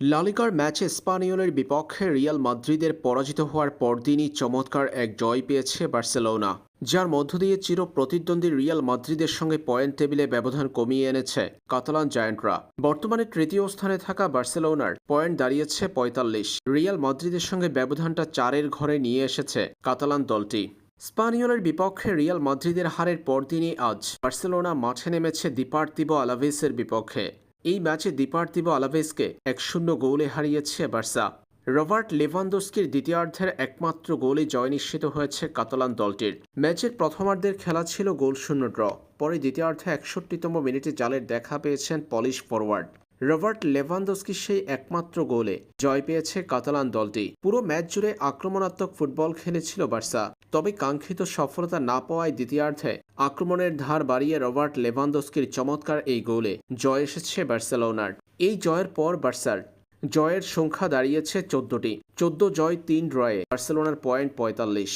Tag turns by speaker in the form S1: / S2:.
S1: লালিগার ম্যাচে স্পানিওলের বিপক্ষে রিয়াল মাদ্রিদের পরাজিত হওয়ার পরদিনই চমৎকার এক জয় পেয়েছে বার্সেলোনা, যার মধ্য দিয়ে চির প্রতিদ্বন্দ্বী রিয়াল মাদ্রিদের সঙ্গে পয়েন্ট টেবিলে ব্যবধান কমিয়ে এনেছে কাতালান জায়ান্টরা। বর্তমানে তৃতীয় স্থানে থাকা বার্সেলোনার পয়েন্ট দাঁড়িয়েছে পঁয়তাল্লিশ। রিয়াল মাদ্রিদের সঙ্গে ব্যবধানটা চারের ঘরে নিয়ে এসেছে কাতালান দলটি। স্পানিওলের বিপক্ষে রিয়াল মাদ্রিদের হারের পরদিনই আজ বার্সেলোনা মাঠে নেমেছে দিপার্তিবো আলাভেসের বিপক্ষে। এই ম্যাচে দীপার্থিব আলাভেসকে এক শূন্য গোলে হারিয়েছে বার্সা। রবার্ট লেভানদোস্কির দ্বিতীয়ার্ধের একমাত্র গোলে জয় নিশ্চিত হয়েছে কাতালান দলটির। ম্যাচের প্রথমার্ধের খেলা ছিল গোল শূন্য ড্র, পরে দ্বিতীয়ার্ধে একষট্টিতম মিনিটে জালের দেখা পেয়েছেন পলিশ ফরওয়ার্ড। রবার্ট লেভানদোস্কির সেই একমাত্র গোলে জয় পেয়েছে কাতালান দলটি। পুরো ম্যাচ জুড়ে আক্রমণাত্মক ফুটবল খেলেছিল বার্সা। তবে কাঙ্ক্ষিত সফলতা না পাওয়ায় দ্বিতীয়ার্ধে আক্রমণের ধার বাড়িয়ে রবার্ট লেভানদোস্কির চমৎকার এই গোলে জয় এসেছে বার্সেলোনার। এই জয়ের পর বার্সার জয়ের সংখ্যা দাঁড়িয়েছে চোদ্দটি। চোদ্দ জয়, তিন ড্রয়ে বার্সেলোনার পয়েন্ট পঁয়তাল্লিশ।